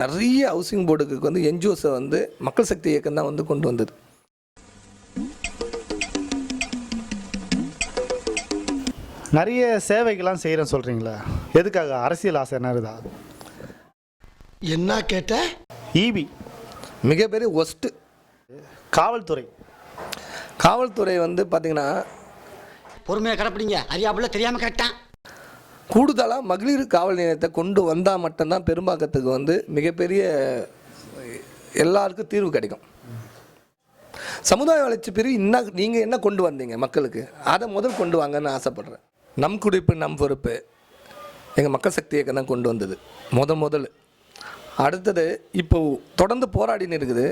நிறைய ஹவுசிங் போர்டுக்கு வந்து என்ஜிஓஸை வந்து மக்கள் சக்தி இயக்கம் தான் வந்து கொண்டு வந்தது. நிறைய சேவைகள்லாம் செய்கிறேன்னு சொல்கிறீங்களா எதுக்காக? அரசியல் ஆசை என்ன இருக்குதா? என்ன கேட்ட? ஈபி மிகப்பெரிய ஒஸ்ட்டு காவல்துறை. காவல்துறை வந்து பார்த்திங்கன்னா பொறுமையா கடப்பிடிங்க. அறியாப்புல தெரியாம கேட்டான் கூடுதலாக மகளிர் காவல் நிலையத்தை கொண்டு வந்தால் மட்டும்தான் பெரும்பாக்கத்துக்கு வந்து மிகப்பெரிய எல்லாருக்கும் தீர்வு கிடைக்கும். சமுதாய வளர்ச்சி பிரிவு இன்னும் நீங்கள் என்ன கொண்டு வந்தீங்க மக்களுக்கு? அதை முதல் கொண்டு வாங்கன்னு ஆசைப்பட்றேன். நம் குடிப்பு நம் பொறுப்பு எங்கள் மக்கள் சக்தி இயக்கம் தான் கொண்டு வந்தது. முத முதல். அடுத்தது இப்போ தொடர்ந்து போராடின்னு இருக்குது.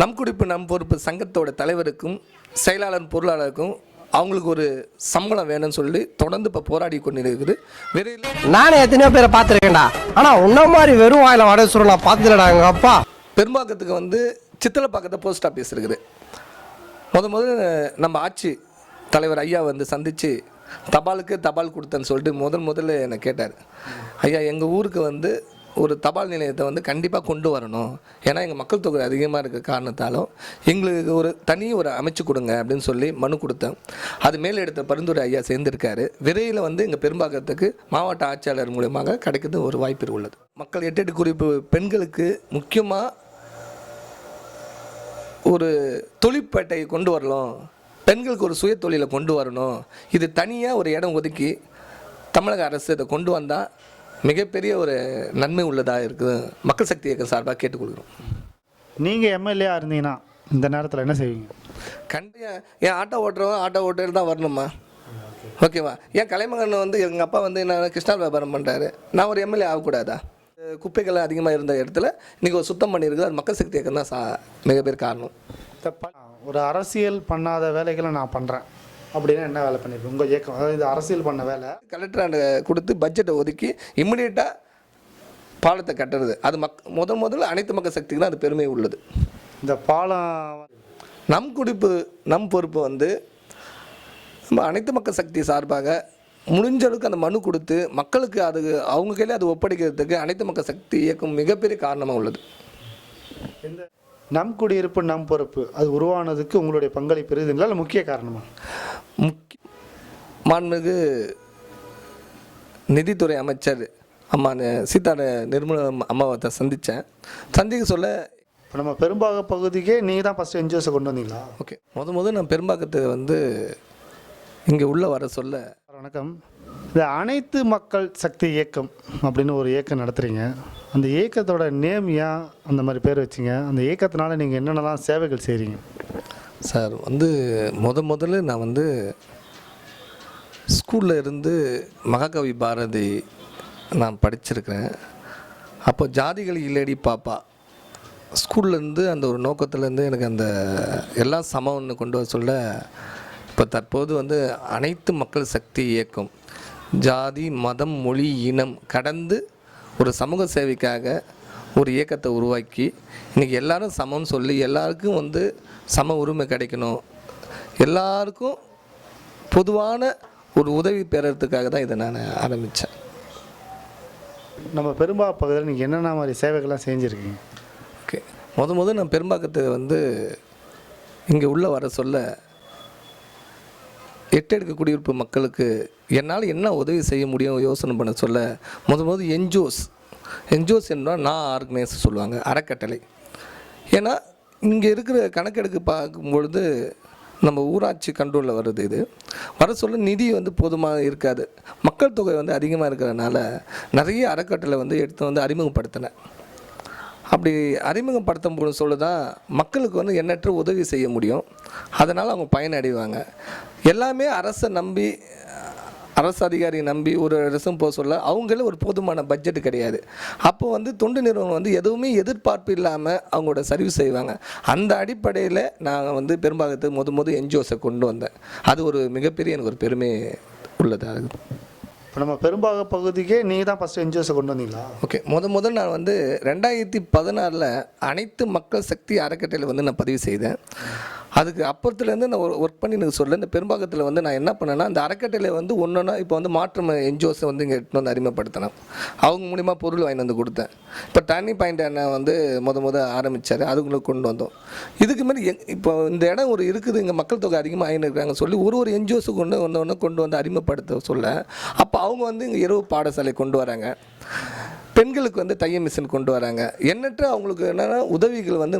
நம் குடிப்பு நம் பொறுப்பு சங்கத்தோட தலைவருக்கும் செயலாளர் பொருளாளருக்கும் அவங்களுக்கு ஒரு சம்பளம் வேணும்னு சொல்லி தொடர்ந்து இப்போ போராடி கொண்டு இருக்குது விரைவில் நானே எத்தனையோ பேரை பார்த்துருக்கேன்டா. ஆனா உன்ன மாதிரி வெறும் வாயில வடை சுருள் நான் பார்த்துடா எங்க அப்பா. பெரும்பாக்கத்துக்கு வந்து சித்தலப்பாக்கத்தை போஸ்ட் ஆஃபீஸ் இருக்குது. முத முதல்ல நம்ம ஆட்சி தலைவர் ஐயா வந்து சந்தித்து தபாலுக்கு தபால் கொடுத்தேன்னு சொல்லிட்டு முதல் முதல்ல என்னை கேட்டார். ஐயா எங்கள் ஊருக்கு வந்து ஒரு தபால் நிலையத்தை வந்து கண்டிப்பாக கொண்டு வரணும். ஏன்னா எங்கள் மக்கள் தொகை அதிகமாக இருக்க காரணத்தாலும் எங்களுக்கு ஒரு தனி ஒரு அமைச்சு கொடுங்க அப்படின்னு சொல்லி மனு கொடுத்தேன். அது மேல் எடுத்த பரிந்துரை ஐயா சேர்ந்திருக்காரு. விரைவில் வந்து எங்கள் பெரும்பாக்கத்துக்கு மாவட்ட ஆட்சியாளர் மூலியமாக கிடைக்கிறது ஒரு வாய்ப்பு உள்ளது. மக்கள் எட்டெட்டு எட்டு குறிப்பு பெண்களுக்கு முக்கியமாக ஒரு தொழிற்பேட்டையை கொண்டு வரலாம் பெண்களுக்கு ஒரு சுய தொழிலை கொண்டு வரணும். இது தனியாக ஒரு இடம் ஒதுக்கி தமிழக அரசு இதை கொண்டு வந்தால் மிகப்பெரிய ஒரு நன்மை உள்ளதாக இருக்குது. மக்கள் சக்தி இயக்கம் சார்பாக கேட்டுக்கொள்கிறோம். நீங்கள் எம்எல்ஏ இருந்தீங்கன்னா இந்த நேரத்தில் என்ன செய்வீங்க? கண்டிப்பா. என் ஆட்டோ ஓட்டுறவன் ஆட்டோ ஓட்டுறது தான் வரணுமா? ஓகேவா? ஏன் கலைமகன் வந்து எங்கள் அப்பா வந்து என்ன கிருஷ்ணா வியாபாரம் பண்ணுறாரு நான் ஒரு எம்எல்ஏ ஆகக்கூடாதா? குப்பைகள் அதிகமாக இருந்த இடத்துல இன்றைக்கி ஒரு சுத்தம் பண்ணியிருக்குது அது மக்கள் சக்தி இயக்கம் தான் சா மிகப்பெரிய காரணம். ஒரு அரசியல் பண்ணாத வேலைகளை நான் பண்ணுறேன் அப்படின்னா என்ன வேலை பண்ணியிருக்கேன் உங்கள் இயக்கம் அதாவது இது அரசியல் பண்ண வேலை. கலெக்டர் கொடுத்து பட்ஜெட்டை ஒதுக்கி இம்மிடியட்டாக பாலத்தை கட்டுறது. அது மக் முத முதல்ல அனைத்து மக்கள் சக்திக்கு தான் அது பெருமை உள்ளது. இந்த பாலம் நம் குடிப்பு நம் பொறுப்பு வந்து நம்ம அனைத்து மக்கள் சக்தி சார்பாக முடிஞ்ச அளவுக்கு அந்த மனு கொடுத்து மக்களுக்கு அது அவங்க கையில் அது ஒப்படைக்கிறதுக்கு அனைத்து மக்கள் சக்தி இயக்கம் மிகப்பெரிய காரணமாக உள்ளது. இந்த நம் குடியிருப்பு நம் பொறுப்பு அது உருவானதுக்கு உங்களுடைய பங்களிப்பு இருக்குதுங்களா இல்லை முக்கிய காரணமா? முக்கிய மாண்புமிகு நிதித்துறை அமைச்சர் அம்மா சீதார நிர்மலா அம்மாவை சந்தித்தேன் சந்திக்க சொல்ல இப்போ நம்ம பெரும்பாக பகுதிக்கே நீங்கள் தான் ஃபஸ்ட்டு என்ஜிஓஸை கொண்டு வந்தீங்களா? ஓகே. முத முத நான் பெரும்பாக்கத்தை வந்து இங்கே உள்ளே வர சொல்ல வணக்கம். இந்த அனைத்து மக்கள் சக்தி இயக்கம் அப்படின்னு ஒரு இயக்கம் நடத்துகிறீங்க அந்த இயக்கத்தோட நேம் ஏன் அந்த மாதிரி பேர் வச்சிங்க? அந்த இயக்கத்தினால நீங்கள் என்னென்னலாம் சேவைகள் செய்கிறீங்க சார் வந்து முத முதல்ல நான் வந்து ஸ்கூலில் இருந்து மகாகவி பாரதி நான் படிச்சிருக்கிறேன். அப்போ ஜாதிகள் இல்லடி பாப்பா. ஸ்கூல்லேருந்து அந்த ஒரு நோக்கத்துலேருந்து எனக்கு அந்த எல்லாம் சமம்னு கொண்டு வர சொல்ல இப்போ தற்போது வந்து அனைத்து மக்கள் சக்தி இயக்கம் ஜாதி மதம் மொழி இனம் கடந்து ஒரு சமூக சேவைக்காக ஒரு இயக்கத்தை உருவாக்கி இன்றைக்கி எல்லாரும் சமம்னு சொல்லி எல்லாருக்கும் வந்து சம உரிமை கிடைக்கணும். எல்லாருக்கும் பொதுவான ஒரு உதவி பெறறதுக்காக தான் இதை நான் ஆரம்பித்தேன் நம்ம பெரும்பா பகுதியில் நீங்கள் என்னென்ன மாதிரி சேவைகள்லாம் செஞ்சுருக்கீங்க? ஓகே. முத முத நான் பெரும்பாக்கத்தை வந்து இங்கே உள்ளே வர சொல்ல எட்டு எடுக்க குடியிருப்பு மக்களுக்கு என்னால் என்ன உதவி செய்ய முடியும் யோசனை பண்ண சொல்ல முத முத என்ஜிஓஸ். என்ஜிஓஸ் என்றால் நான் ஆர்கனைஸ் சொல்லுவாங்க அறக்கட்டளை. ஏன்னா இங்கே இருக்கிற கணக்கெடுக்கு பார்க்கும்பொழுது நம்ம ஊராட்சி கண்ட்ரோலில் வருது இது. வர சொல்ல நிதி வந்து போதுமாக இருக்காது. மக்கள் தொகை வந்து அதிகமாக இருக்கிறதுனால நிறைய அறக்கட்டளை வந்து எடுத்து வந்து அறிமுகப்படுத்தினேன் அப்படி அறிமுகப்படுத்தும் போது சொல்லுதான் மக்களுக்கு வந்து எண்ணற்ற உதவி செய்ய முடியும். அதனால் அவங்க பயனடைவாங்க. எல்லாமே அரசை நம்பி அரசு அதிகாரியை நம்பி ஒரு அரசும் போக சொல்ல அவங்களே ஒரு போதுமான பட்ஜெட் கிடையாது. அப்போ வந்து தொண்டு நிறுவனம் வந்து எதுவுமே எதிர்பார்ப்பு இல்லாமல் அவங்களோட சர்வீஸ் செய்வாங்க. அந்த அடிப்படையில் நான் வந்து பெரும்பாகத்துக்கு முத முத என்ஜிஓஸை கொண்டு வந்தேன். அது ஒரு மிகப்பெரிய எனக்கு ஒரு பெருமை உள்ளது அது. இப்போ நம்ம பெரும்பாக பகுதிக்கே நீங்கள் தான் ஃபஸ்ட்டு என்ஜிஓஸை கொண்டு வந்தீங்களா? ஓகே முத முதல் நான் வந்து ரெண்டாயிரத்தி பதினாறில் அனைத்து மக்கள் சக்தி அறக்கட்டளை வந்து நான் பதிவு செய்தேன். அதுக்கு அப்புறத்துலேருந்து நான் ஒர்க் பண்ணி எனக்கு சொல்ல இந்த பெரும்பாக்கத்தில் வந்து நான் என்ன பண்ணேன்னா அந்த அறக்கட்டளையில் வந்து ஒன்றுனா இப்போ வந்து மாற்றம் என்ஜிஓஸை வந்து இங்கே எடுத்துன்னு வந்து அறிமுகப்படுத்தினேன் அவங்க மூலிமா பொருள் வாங்கி வந்து கொடுத்தேன். இப்போ டர்னிங் பாயிண்ட் அண்ணன் வந்து முத முத ஆரம்பித்தார் அதுங்களுக்கு கொண்டு வந்தோம். இதுக்கு மாதிரி எங் இப்போ இந்த இடம் ஒரு இருக்குது. இங்கே மக்கள் தொகை அதிகமாக ஆகினு இருக்காங்க சொல்லி ஒரு ஒரு என்ஜிஓஸு கொண்டு வந்த ஒன்று கொண்டு வந்து அறிமுகப்படுத்த சொல்ல. அப்போ அவங்க வந்து இங்கே இரவு பாடசாலை கொண்டு வராங்க. பெண்களுக்கு வந்து தைய மிஷின் கொண்டு வராங்க. எண்ணற்ற அவங்களுக்கு என்னென்னா உதவிகள் வந்து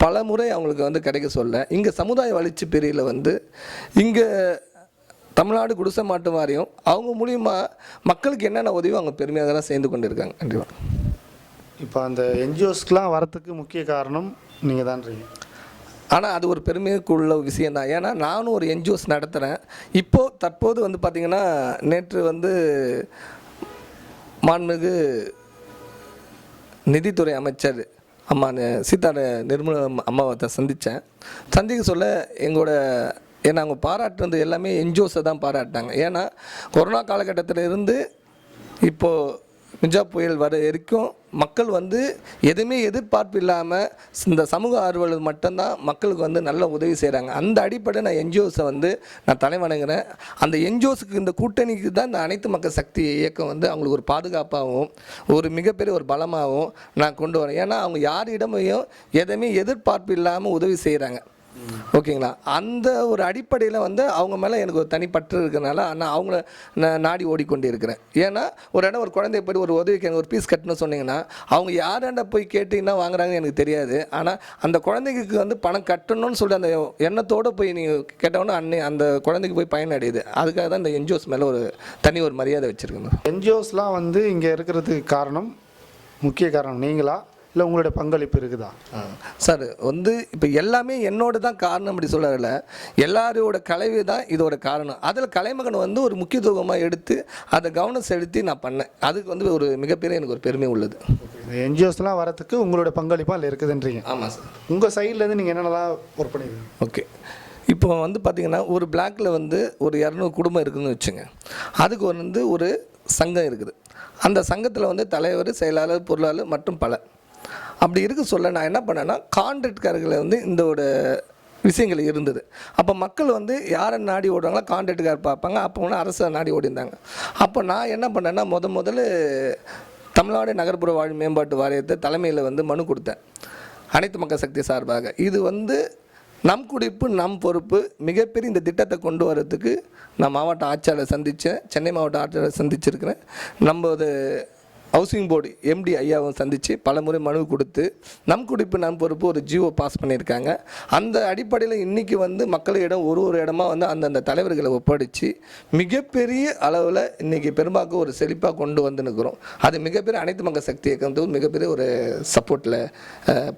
பல முறை அவங்களுக்கு வந்து கிடைக்க சொல்ல. இங்கே சமுதாய வளர்ச்சி பிரிவில் வந்து இங்கே தமிழ்நாடு குடிசை மாட்டு வாரியம் அவங்க மூலியமா மக்களுக்கு என்னென்ன உதவி அவங்க பெருமையாக தான் சேர்ந்து கொண்டு இருக்காங்க கண்டிப்பாக இப்போ அந்த என்ஜிஓஸ்க்கெலாம் வரத்துக்கு முக்கிய காரணம் நீங்கள் தான்றீங்க ஆனால் அது ஒரு பெருமைக்குள்ள விஷயம் தான். ஏன்னா நானும் ஒரு என்ஜிஓஸ் நடத்துகிறேன் இப்போது தற்போது வந்து பார்த்திங்கன்னா நேற்று வந்து மாண்புமிகு நிதித்துறை அமைச்சர் அம்மா சீதாட நிர்மல நிர்மலா அம்மாவை சந்தித்தேன் சந்திக்க சொல்ல எங்களோட ஏன்னா அவங்க பாராட்டுறது எல்லாமே என்ஜிஓஸை தான் பாராட்டினாங்க. ஏன்னா கொரோனா காலகட்டத்தில் இருந்து இப்போது மிஜா புயல் வர வரைக்கும் மக்கள் வந்து எதுவுமே எதிர்பார்ப்பு இல்லாமல் இந்த சமூக ஆர்வலர் மட்டும்தான் மக்களுக்கு வந்து நல்ல உதவி செய்கிறாங்க அந்த அடிப்படை நான் என்ஜிஓஸை வந்து நான் தலைவணங்குறேன் அந்த என்ஜிஓஸுக்கு இந்த கூட்டணிக்கு தான் இந்த அனைத்து மக்கள் சக்தி இயக்கம் வந்து அவங்களுக்கு ஒரு பாதுகாப்பாகவும் ஒரு மிகப்பெரிய ஒரு பலமாகவும் நான் கொண்டு வரேன். ஏன்னா அவங்க யாரிடமையும் எதுவுமே எதிர்பார்ப்பு இல்லாமல் உதவி செய்கிறாங்க ஓகேங்களா? அந்த ஒரு அடிப்படையில் வந்து அவங்க மேலே எனக்கு ஒரு தனிப்பற்று இருக்கிறனால நான் அவங்கள நான் நாடி ஓடிக்கொண்டு இருக்கிறேன் ஏன்னா ஒரு இடம் ஒரு குழந்தைய போய் ஒரு உதவிக்கு எனக்கு ஒரு பீஸ் கட்டணும்னு சொன்னீங்கன்னா அவங்க யாராண்ட போய் கேட்டிங்கன்னா வாங்குறாங்கன்னு எனக்கு தெரியாது. ஆனால் அந்த குழந்தைக்கு வந்து பணம் கட்டணும்னு சொல்லி அந்த எண்ணத்தோடு போய் நீங்கள் கேட்டவொன்னே அன்னை அந்த குழந்தைக்கு போய் பயனடையுது அதுக்காக தான் இந்த என்ஜிஓஸ் மேலே ஒரு தனி ஒரு மரியாதை வச்சுருக்கணும். என்ஜிஓஸ்லாம் வந்து இங்கே இருக்கிறதுக்கு காரணம் முக்கிய காரணம் நீங்களா? இல்லை உங்களுடைய பங்களிப்பு இருக்குதா? சார் வந்து இப்போ எல்லாமே என்னோட தான் காரணம் அப்படி சொல்லல எல்லாரோட கலைவு தான் இதோட காரணம். அதில் கலைமகன் வந்து ஒரு முக்கியத்துவமாக எடுத்து அதை கவனம் செலுத்தி நான் பண்ணேன். அதுக்கு வந்து ஒரு மிகப்பெரிய எனக்கு ஒரு பெருமை உள்ளது. என்ஜிஓஸ்லாம் வரத்துக்கு உங்களுடைய பங்களிப்பாக அதில் இருக்குதுன்றீங்க. ஆமாம் சார். உங்கள் சைட்லேருந்து நீங்கள் என்னென்னலாம் ஒர்க் பண்ணிருக்கீங்க? ஓகே. இப்போ வந்து பார்த்தீங்கன்னா ஒரு பிளாக்ல வந்து ஒரு இரநூறு குடும்பம் இருக்குதுன்னு வச்சுங்க. அதுக்கு வந்து ஒரு சங்கம் இருக்குது. அந்த சங்கத்தில் வந்து தலைவர் செயலாளர் பொருளாளர் மற்றும் பல. அப்படி இருக்க சொல்ல நான் என்ன பண்ணேன்னா கான்ட்ராக்ட்காரர்களை வந்து இந்த ஒரு விஷயங்கள் இருந்தது. அப்போ மக்கள் வந்து யாரை நாடி ஓடுறாங்களோ கான்ட்ராக்டுக்கார் பார்ப்பாங்க. அப்போ ஒன்று அரசை நாடி ஓடிந்தாங்க அப்போ நான் என்ன பண்ணேன்னா முத முதல்ல தமிழ்நாடு நகர்ப்புற வாழ் மேம்பாட்டு வாரியத்தை தலைமையில் வந்து மனு கொடுத்தேன். அனைத்து மக்கள் சக்தி சார்பாக. இது வந்து நம் குடிப்பு நம் பொறுப்பு மிகப்பெரிய இந்த திட்டத்தை கொண்டு வரதுக்கு நான் மாவட்ட ஆட்சியாளர் சந்தித்தேன் சென்னை மாவட்ட ஆட்சியாளர் சந்திச்சிருக்கிறேன். நம்ம ஹவுசிங் போர்டு எம்டி ஐயாவும் சந்தித்து பல முறை மனு கொடுத்து நம் குடிப்பு நம் பொறுப்பு ஒரு ஜியோ பாஸ் பண்ணியிருக்காங்க. அந்த அடிப்படையில் இன்றைக்கி வந்து மக்களிடம் ஒரு ஒரு இடமா வந்து அந்தந்த தலைவர்களை ஒப்படைச்சு மிகப்பெரிய அளவில் இன்றைக்கி பெரும்பாக்கு ஒரு செழிப்பாக கொண்டு வந்து நிற்கிறோம் அது மிகப்பெரிய அனைத்து மக்கள் சக்தி இயக்கம் மிகப்பெரிய ஒரு சப்போர்ட்டில்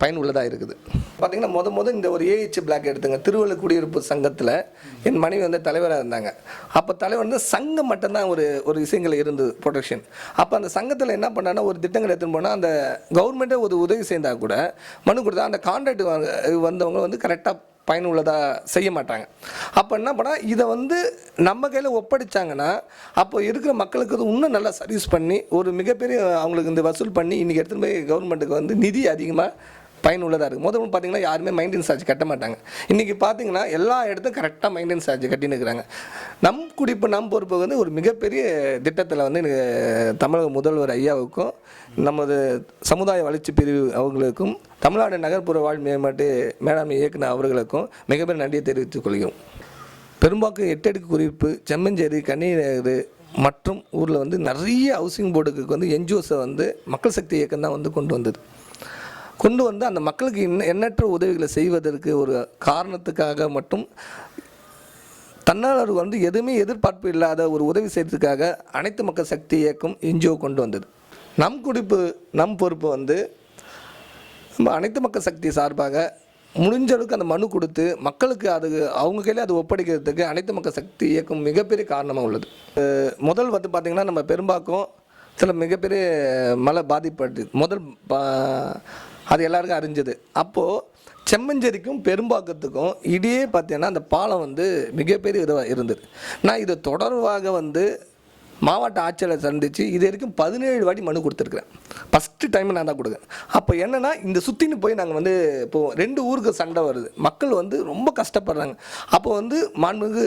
பயனுள்ளதாக இருக்குது. பார்த்தீங்கன்னா முத முத இந்த ஒரு ஏஹெச் பிளாக் எடுத்துங்க. திருவள்ளு குடியிருப்பு சங்கத்தில் என் மனைவி வந்து தலைவராக இருந்தாங்க. அப்போ தலைவர் வந்து சங்கம் மட்டும்தான் ஒரு ஒரு விஷயங்கள் இருந்தது ப்ரொடெக்ஷன் அப்போ அந்த சங்கத்தில் என்ன பண்ணாங்கன்னா ஒரு திட்டங்கள் எடுத்துன்னு போனால் அந்த கவர்மெண்ட்டே ஒரு உதவி செய்தால் கூட மனு கொடுத்தா அந்த கான்ட்ராக்ட் வந்தவங்க வந்து கரெக்டாக பயனுள்ளதாக செய்ய மாட்டாங்க. அப்போ என்ன பண்ணால் இதை வந்து நம்ம கையில் ஒப்படைச்சாங்கன்னா அப்போ இருக்கிற மக்களுக்கு இது இன்னும் நல்லா சர்வீஸ் பண்ணி ஒரு மிகப்பெரிய அவங்களுக்கு இந்த வசூல் பண்ணி இன்றைக்கி எடுத்துகிட்டு போய் கவர்மெண்ட்டுக்கு வந்து நிதி அதிகமாக பயனுள்ளதாக இருக்குது முதல்ல பார்த்தீங்கன்னா யாருமே மெயின்டெனன்ஸ் சார்ஜ் கட்ட மாட்டாங்க. இன்றைக்கி பார்த்தீங்கன்னா எல்லா இடத்தும் கரெக்டாக மெயின்டெனன்ஸ் சார்ஜ் கட்டின்னு இருக்கிறாங்க. நம் குடிப்பு நம் பொறுப்பு வந்து ஒரு மிகப்பெரிய திட்டத்தில் வந்து தமிழக முதல்வர் ஐயாவுக்கும் நமது சமுதாய வளர்ச்சி பிரிவு அவங்களுக்கும் தமிழ்நாடு நகர்ப்புற வாழ் மேம்பாட்டு மேலாண்மை இயக்குனர் அவர்களுக்கும் மிகப்பெரிய நன்றியை தெரிவித்துக் கொள்கிறோம். பெரும்பாக்கம் எட்டடுக்கு குறிப்பு செம்மஞ்சேரி கன்னிநகர் மற்றும் ஊரில் வந்து நிறைய ஹவுசிங் போர்டுக்கு வந்து என்ஜிஓஸை வந்து மக்கள் சக்தி இயக்கம் தான் வந்து கொண்டு வந்தது. கொண்டு வந்து அந்த மக்களுக்கு எண்ண எண்ணற்ற உதவிகளை செய்வதற்கு ஒரு காரணத்துக்காக மட்டும் தன்னாளர் வந்து எதுவுமே எதிர்பார்ப்பு இல்லாத ஒரு உதவி செய்யறதுக்காக அனைத்து மக்கள் சக்தி இயக்கம் என்ஜிஓ கொண்டு வந்தது. நம் குடிப்பு நம் பொறுப்பு வந்து நம்ம அனைத்து மக்கள் சக்தி சார்பாக முடிஞ்ச அளவுக்கு அந்த மனு கொடுத்து மக்களுக்கு அது அவங்க கையில் அது ஒப்படைக்கிறதுக்கு அனைத்து மக்கள் சக்தி இயக்கம் மிகப்பெரிய காரணமாக உள்ளது. முதல் வந்து பார்த்திங்கன்னா நம்ம பெரும்பாக்கம் சில மிகப்பெரிய மழை பாதிப்பட்டு முதல் பா- அது எல்லாருக்கும் அறிஞ்சது. அப்போது செம்மஞ்சேரிக்கும் பெரும்பாக்கத்துக்கும் இடையே பார்த்தீங்கன்னா அந்த பாலம் வந்து மிகப்பெரிய இதுவாக இருந்தது. நான் இது தொடர்பாக வந்து மாவட்ட ஆட்சியாளர் சந்தித்து இது வரைக்கும் பதினேழு வாட்டி மனு கொடுத்துருக்குறேன். ஃபஸ்ட்டு டைம் நான் தான் கொடுக்குறேன் அப்போ என்னென்னா இந்த சுற்றின்னு போய் நாங்கள் வந்து இப்போது ரெண்டு ஊருக்கு சண்டை வருது. மக்கள் வந்து ரொம்ப கஷ்டப்படுறாங்க. அப்போ வந்து மாண்புமிகு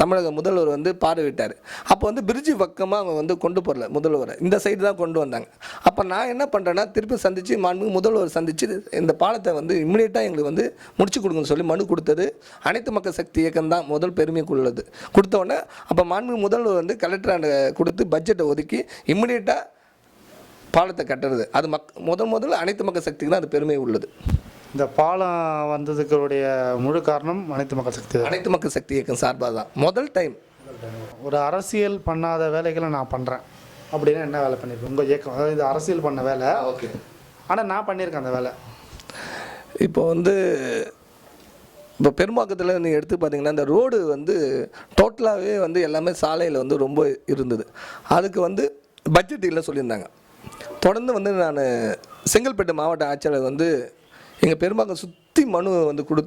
தமிழக முதல்வர் வந்து பார்வையிட்டார். அப்போ வந்து பிரிட்ஜு பக்கமாக அவங்க வந்து கொண்டு போகல முதல்வரை. இந்த சைடு தான் கொண்டு வந்தாங்க. அப்போ நான் என்ன பண்ணுறேன்னா திருப்பி சந்தித்து மாண்புமிகு முதல்வர் சந்தித்து இந்த பாலத்தை வந்து இம்மிடியட்டாக எங்களுக்கு வந்து முடிச்சு கொடுங்கன்னு சொல்லி மனு கொடுத்தது. அனைத்து மக்கள் சக்தி இயக்கம் தான் முதல் பெருமைக்குள்ளது. கொடுத்த உடனே அப்போ மாண்புமிகு முதல்வர் வந்து கலெக்டர் கொடுத்து பட்ஜெட்டை ஒதுக்கி இம்மிடியட்டாக பாலத்தை கட்டுறது. அது மக் முதல் முதல்ல அனைத்து மக்கள் சக்திக்கு தான் அது பெருமை உள்ளது. இந்த பாலம் வந்ததுக்குடைய முழு காரணம் அனைத்து மக்கள் சக்தி. அனைத்து மக்கள் சக்தி இயக்கம் சார்பாக தான். முதல் டைம் ஒரு அரசியல் பண்ணாத வேலைகளை நான் பண்ணுறேன் அப்படின்னா என்ன வேலை பண்ணியிருப்பேன் உங்கள் இயக்கம் அதாவது இது அரசியல் பண்ண வேலை. ஓகே. ஆனால் நான் பண்ணியிருக்கேன் அந்த வேலை. இப்போ வந்து இப்போ பெரும்பாக்கத்தில் நீங்கள் எடுத்து பார்த்தீங்கன்னா இந்த ரோடு வந்து டோட்டலாகவே வந்து எல்லாமே சாலையில் வந்து ரொம்ப இருந்தது. அதுக்கு வந்து பட்ஜெட் இல்லை சொல்லியிருந்தாங்க. தொடர்ந்து வந்து நான் செங்கல்பட்டு மாவட்ட ஆட்சியாளர் வந்து எங்கள் பெரும்பாக்கம் சுத் சக்தி மனு வந்து கொடு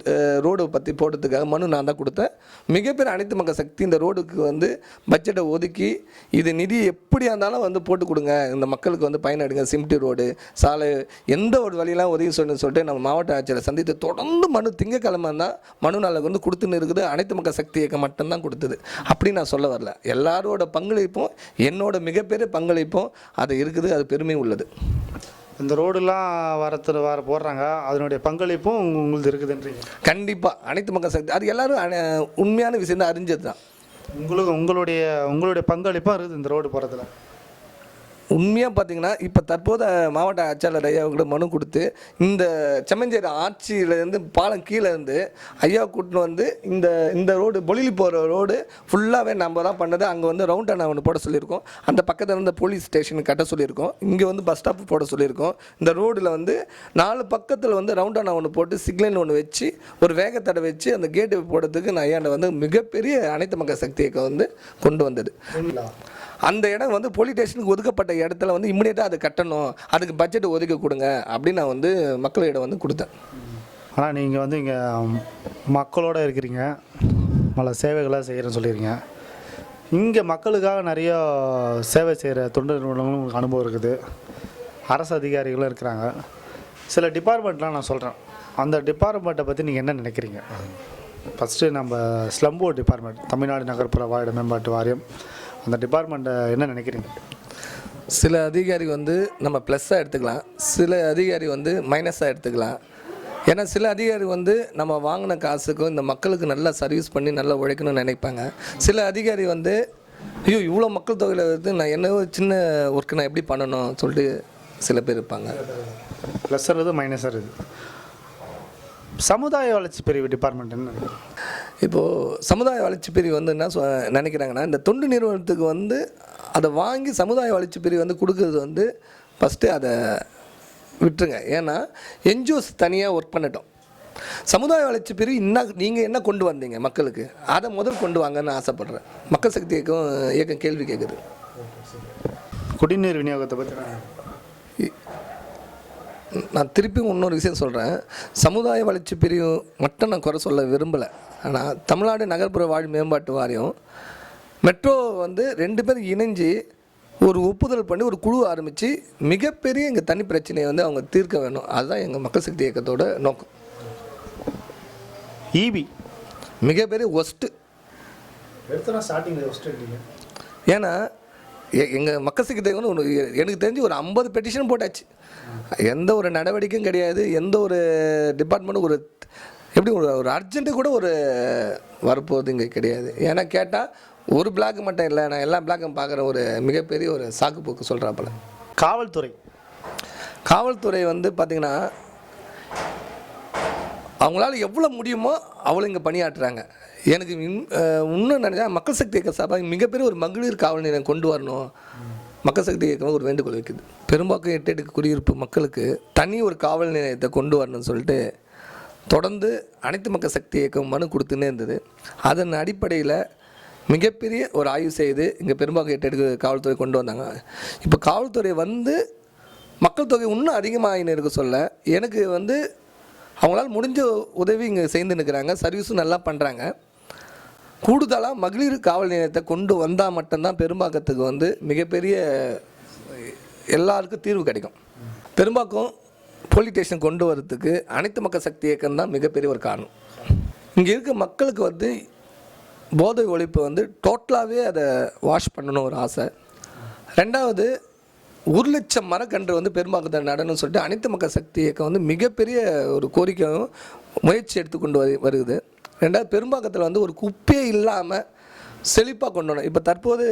ரோடு பற்றி போடுறதுக்காக மனு நான் தான் கொடுத்தேன். மிகப்பெரிய அனைத்து மக்கள் சக்தி இந்த ரோடுக்கு வந்து பட்ஜெட்டை ஒதுக்கி இது நிதி எப்படியா இருந்தாலும் வந்து போட்டு கொடுங்க. இந்த மக்களுக்கு வந்து பயனடுங்க சிம்டி ரோடு சாலை எந்த ஒரு வழியெல்லாம் உதவி சொல்லணும்னு சொல்லிட்டு நம்ம மாவட்ட ஆட்சியரை சந்தித்து தொடர்ந்து மனு திங்கக்கிழமை தான் மனு நாளுக்கு வந்து கொடுத்துன்னு இருக்குது. அனைத்து மக்கள் சக்தி இயக்கம் மட்டும்தான் கொடுத்தது. அப்படி நான் சொல்ல வரல. எல்லாரோட பங்களிப்பும் என்னோட மிகப்பெரிய பங்களிப்பும் அது இருக்குது அது பெருமை உள்ளது. இந்த ரோடுலாம் வரத்துல வர போடுறாங்க. அதனுடைய பங்களிப்பும் உங்க- உங்களுது இருக்குதுன்றீங்க. கண்டிப்பாக அனைத்து மக்கள் சக்தி அது எல்லாரும் உண்மையான விஷயம் தான் அறிஞ்சது தான் உங்களுக்கு உங்களுடைய உங்களுடைய பங்களிப்பும் இருக்குது இந்த ரோடு போகிறதுல உண்மையாக பார்த்தீங்கன்னா இப்போ தற்போது மாவட்ட ஆட்சியாளர் ஐயா கூட மனு கொடுத்து இந்த செம்மஞ்சேரி ஆட்சியிலேருந்து பாலம் கீழே இருந்து ஐயா கூட்டின்னு வந்து இந்த இந்த ரோடு பொலிலி போகிற ரோடு ஃபுல்லாகவே நம்ம தான் பண்ணது. அங்கே வந்து ரவுண்ட் அண்ணா ஒன்று போட சொல்லியிருக்கோம். அந்த பக்கத்தில் இருந்த போலீஸ் ஸ்டேஷன் கட்ட சொல்லியிருக்கோம். இங்கே வந்து பஸ் ஸ்டாப் போட சொல்லியிருக்கோம். இந்த ரோடில் வந்து நாலு பக்கத்தில் வந்து ரவுண்ட் அண்ணா ஒன்று போட்டு சிக்னல் ஒன்று வச்சு ஒரு வேகத்தடை வச்சு அந்த கேட்டு போடுறதுக்கு நான் ஐயாண்ட வந்து மிகப்பெரிய அனைத்து மக்கள் சக்தியை வந்து கொண்டு வந்தது. அந்த இடம் வந்து போலீஸ் ஸ்டேஷனுக்கு ஒதுக்கப்பட்ட இடத்துல வந்து இம்மிடியேட்டாக அது கட்டணும். அதுக்கு பட்ஜெட் ஒதுக்கி கொடுங்க அப்படின்னு நான் வந்து மக்களிடம் வந்து கொடுத்தேன். ஆனால் நீங்கள் வந்து இங்கே மக்களோட இருக்கிறீங்க. பல சேவைகளாக செய்கிறேன்னு சொல்லியிருக்கீங்க. இங்கே மக்களுக்காக நிறைய சேவை செய்கிற தொண்டு நிறுவனங்களும் உங்களுக்கு அனுபவம் இருக்குது. அரசு அதிகாரிகளும் இருக்கிறாங்க. சில டிபார்ட்மெண்ட்லாம் நான் சொல்கிறேன் அந்த டிபார்ட்மெண்ட்டை பற்றி நீங்கள் என்ன நினைக்கிறீங்க? ஃபஸ்ட்டு நம்ம ஸ்லம்போ டிபார்ட்மெண்ட் தமிழ்நாடு நகர்ப்புற வார்டு மேம்பாட்டு வாரியம் அந்த டிபார்ட்மெண்ட்டை என்ன நினைக்கிறீங்க? சில அதிகாரி வந்து நம்ம ப்ளஸ்ஸாக எடுத்துக்கலாம். சில அதிகாரி வந்து மைனஸாக எடுத்துக்கலாம். ஏன்னா சில அதிகாரி வந்து நம்ம வாங்கின காசுக்கும் இந்த மக்களுக்கு நல்லா சர்வீஸ் பண்ணி நல்லா உழைக்கணும்னு நினைப்பாங்க. சில அதிகாரி வந்து ஐயோ இவ்வளோ மக்கள் தொகையில் வந்து நான் என்ன சின்ன ஒர்க்கு நான் எப்படி பண்ணணும்? சொல்லிட்டு சில பேர் இருப்பாங்க. ப்ளஸ் இருக்குது மைனஸ் இருக்குது. சமுதாய வளர்ச்சி பிரிவு டிபார்ட்மெண்ட் என்ன இப்போது சமுதாய வளர்ச்சி பிரிவு வந்து என்ன சொ- நினைக்கிறாங்கன்னா இந்த தொண்டு நிறுவனத்துக்கு வந்து அதை வாங்கி சமுதாய வளர்ச்சி பிரிவு வந்து கொடுக்கறது வந்து ஃபஸ்ட்டு அதை விட்டுருங்க. ஏன்னா என்ஜிஓஸ் தனியாக ஒர்க் பண்ணட்டும். சமுதாய வளர்ச்சி பிரிவு இன்னும் நீங்கள் என்ன கொண்டு வந்தீங்க மக்களுக்கு? அதை முதல் கொண்டு வாங்கன்னு ஆசைப்பட்றேன். மக்கள் சக்தி இயக்கம் இயக்கம் கேள்வி கேட்குது குடிநீர் விநியோகத்தை பற்றி நான் திருப்பி இன்னொரு விஷயம் சொல்கிறேன் சமுதாய வளர்ச்சி பிரிவு மட்டும் நான் குறை சொல்ல விரும்பலை. ஆனால் தமிழ்நாடு நகர்ப்புற வாழ் மேம்பாட்டு வாரியம் மெட்ரோ வந்து ரெண்டு பேரும் இணைஞ்சு ஒரு ஒப்புதல் பண்ணி ஒரு குழு ஆரம்பித்து மிகப்பெரிய எங்கள் தனி பிரச்சனையை வந்து அவங்க தீர்க்க வேணும். அதுதான் எங்கள் மக்கள் சக்தி இயக்கத்தோட நோக்கம். இபி மிகப்பெரிய ஒஸ்ட்டு ஏன்னா எங்கள் மக்கள் சக்தி வந்து ஒன்று எனக்கு தெரிஞ்சு ஒரு ஐம்பது பெட்டிஷன் போட்டாச்சு. எந்த ஒரு நடவடிக்கையும் கிடையாது. எந்த ஒரு டிபார்ட்மெண்ட்டும் ஒரு எப்படி ஒரு ஒரு அர்ஜென்ட்டு கூட ஒரு வரப்போகுது இங்கே கிடையாது. ஏன்னா கேட்டால் ஒரு பிளாக் மட்டும் இல்லை நான் எல்லா பிளாக்கும் பார்க்குற ஒரு மிகப்பெரிய ஒரு சாக்கு போக்கு சொல்கிறாப்புல காவல்துறை. காவல்துறை வந்து பார்த்திங்கன்னா அவங்களால எவ்வளோ முடியுமோ அவ்வளோ இங்கே பணியாற்றுறாங்க. எனக்கு இன்னும் நினச்சா மக்கள் சக்தி இயக்க சபை மிகப்பெரிய ஒரு மகளிர் காவல் நிலையம் கொண்டு வரணும். மக்கள் சக்தி இயக்கம் ஒரு வேண்டுகோள் வைக்குது. பெரும்பாக்கம் எட்டு எட்டு குடியிருப்பு மக்களுக்கு தனி ஒரு காவல் நிலையத்தை கொண்டு வரணும்னு சொல்லிட்டு தொடர்ந்து அனைத்து மக்கள் சக்தி இயக்கம் மனு கொடுத்துன்னே இருந்தது. அதன் அடிப்படையில் மிகப்பெரிய ஒரு ஆய்வு செய்து இங்கே பெரும்பாக்கம் எட்டு எடுக்க காவல்துறை கொண்டு வந்தாங்க. இப்போ காவல்துறை வந்து மக்கள் தொகை இன்னும் அதிகமாகின்னு இருக்க சொல்ல எனக்கு வந்து அவங்களால் முடிஞ்ச உதவி இங்கே செய்து நிற்கிறாங்க சர்வீஸும் நல்லா பண்ணுறாங்க கூடுதலாக மகளிர் காவல் நிலையத்தை கொண்டு வந்தால் மட்டும்தான் பெரும்பாக்கத்துக்கு வந்து மிகப்பெரிய எல்லாருக்கும் தீர்வு கிடைக்கும். பெரும்பாக்கம் போலீஸ் ஸ்டேஷன் கொண்டு வரதுக்கு அனைத்து மக்கள் சக்தி இயக்கம் தான் மிகப்பெரிய ஒரு காரணம். இங்கே இருக்க மக்களுக்கு வந்து போதை ஒழிப்பு வந்து டோட்டலாகவே அதை வாஷ் பண்ணணும் ஒரு ஆசை. ரெண்டாவது ஒரு லட்சம் மரக்கன்று வந்து பெரும்பாக்கத்தில் நடணும்னு சொல்லிட்டு அனைத்து மக்கள் சக்தி இயக்கம் வந்து மிகப்பெரிய ஒரு கோரிக்கையும் முயற்சி எடுத்துக்கொண்டு வரு வருகுது ரெண்டாவது பெரும்பாக்கத்தில் வந்து ஒரு குப்பையே இல்லாமல் செழிப்பாக கொண்டு வரணும். இப்போ தற்போது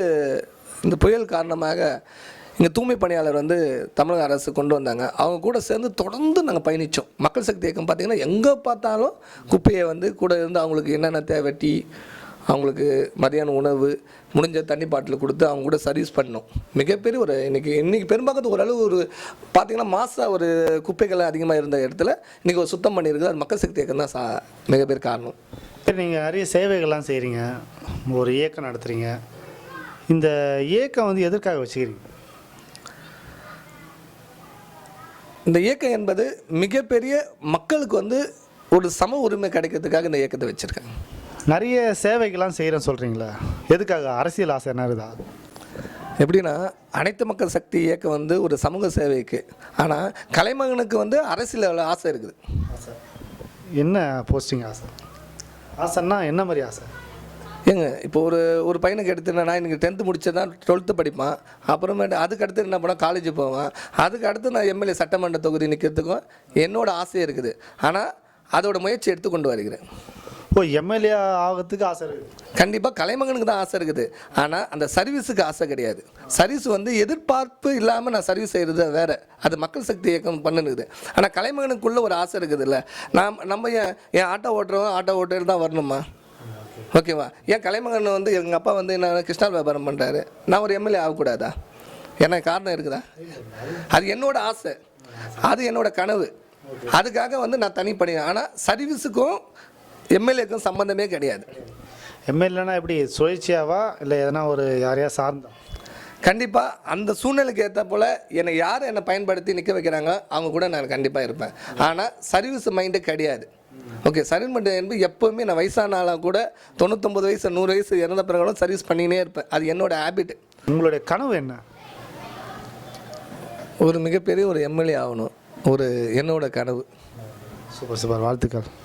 இந்த புயல் காரணமாக இங்கே தூய்மை பணியாளர் வந்து தமிழக அரசு கொண்டு வந்தாங்க. அவங்க கூட சேர்ந்து தொடர்ந்து நாங்கள் பயணித்தோம் மக்கள் சக்தி இயக்கம் பார்த்திங்கன்னா எங்கே பார்த்தாலும் குப்பையை வந்து கூட இருந்து அவங்களுக்கு என்னென்ன தேவை டீ அவங்களுக்கு மதியான உணவு முடிஞ்ச தண்ணி பாட்டில் கொடுத்து அவங்க கூட சர்வீஸ் பண்ணோம் மிகப்பெரிய ஒரு இன்னைக்கு இன்னைக்கு பெரும்பாக்கத்து ஓரளவு ஒரு பார்த்தீங்கன்னா மாதம் ஒரு குப்பைகள் அதிகமாக இருந்த இடத்துல இன்றைக்கி ஒரு சுத்தம் பண்ணியிருக்கு அது மக்கள் சக்தி இயக்கம் தான் சா மிகப்பெரிய காரணம். சரி நீங்கள் நிறைய சேவைகள்லாம் செய்கிறீங்க ஒரு இயக்கம் நடத்துகிறீங்க இந்த இயக்கம் வந்து எதற்காக வச்சுக்கிறீங்க? இந்த இயக்கம் என்பது மிகப்பெரிய மக்களுக்கு வந்து ஒரு சம உரிமை கிடைக்கிறதுக்காக இந்த இயக்கத்தை வச்சுருக்கேன் நிறைய சேவைகள்லாம் செய்கிறேன்னு சொல்கிறீங்களா எதுக்காக? அரசியல் ஆசை என்ன இருக்குதா? எப்படின்னா அனைத்து மக்கள் சக்தி இயக்கம் வந்து ஒரு சமூக சேவைக்கு. ஆனால் கலைமகனுக்கு வந்து அரசியல் ஆசை இருக்குது. என்ன போஸ்டிங் ஆசை? ஆசைன்னா என்ன மாதிரி ஆசை? ஏங்க இப்போ ஒரு ஒரு பையனுக்கு எடுத்துனா நான் இன்னைக்கு டென்த்து முடிச்சதான் டுவெல்த்து படிப்பான். அப்புறமேட்டு அதுக்கு அடுத்து என்ன பண்ணால் காலேஜ் போவான். அதுக்கு அடுத்து நான் எம்எல்ஏ சட்டமன்ற தொகுதி நிற்கிறதுக்கும் என்னோட ஆசை இருக்குது. ஆனால் அதோட முயற்சி எடுத்து கொண்டு வருகிறேன். ஓ எம்எல்ஏ ஆகிறதுக்கு ஆசை இருக்குது கண்டிப்பாக கலைமகனுக்கு தான் ஆசை இருக்குது. ஆனால் அந்த சர்வீஸுக்கு ஆசை கிடையாது. சர்வீஸ் வந்து எதிர்பார்ப்பு இல்லாமல் நான் சர்வீஸ் செய்கிறது வேறு. அது மக்கள் சக்தி இயக்கம் பண்ணுனுக்குது ஆனால் கலைமகனுக்குள்ளே ஒரு ஆசை இருக்குதுல்ல. நாம் நம்ம ஏன் என் ஆட்டோ ஓட்டுறவன் ஆட்டோ ஓட்டுறது தான் வரணுமா? ஓகேவா? ஏன் கலைமகன் வந்து எங்கள் அப்பா வந்து என்ன கிருஷ்ணா வியாபாரம் பண்ணுறாரு நான் ஒரு எம்எல்ஏ ஆகக்கூடாதா? என்ன காரணம் இருக்குதா? அது என்னோட ஆசை. அது என்னோட கனவு. அதுக்காக வந்து நான் தனி ஆனால் சர்வீஸுக்கும் எம்எல்ஏக்கும் சம்மந்தமே கிடையாது. எம்எல்ஏனா எப்படி சுழற்சியாவா இல்லை எதனா ஒரு யாரையா சார்ந்தா? கண்டிப்பாக அந்த சூழ்நிலைக்கு ஏற்ற போல் என்னை யார் என்னை பயன்படுத்தி நிற்க வைக்கிறாங்க அவங்க கூட நான் கண்டிப்பாக இருப்பேன். ஆனால் சர்வீஸ் மைண்டு கிடையாது. ஓகே சர்வீஸ் மைண்டு என்பது எப்போவுமே நான் வயசான ஆளாக கூட தொண்ணூத்தொம்பது வயசு நூறு வயசு இறந்த பிறகும் சர்வீஸ் பண்ணினே இருப்பேன். அது என்னோட ஹேபிட் உங்களுடைய கனவு என்ன? ஒரு மிகப்பெரிய ஒரு எம்எல்ஏ ஆகணும். ஒரு என்னோட கனவு. Super super. வாழ்த்துக்கள்.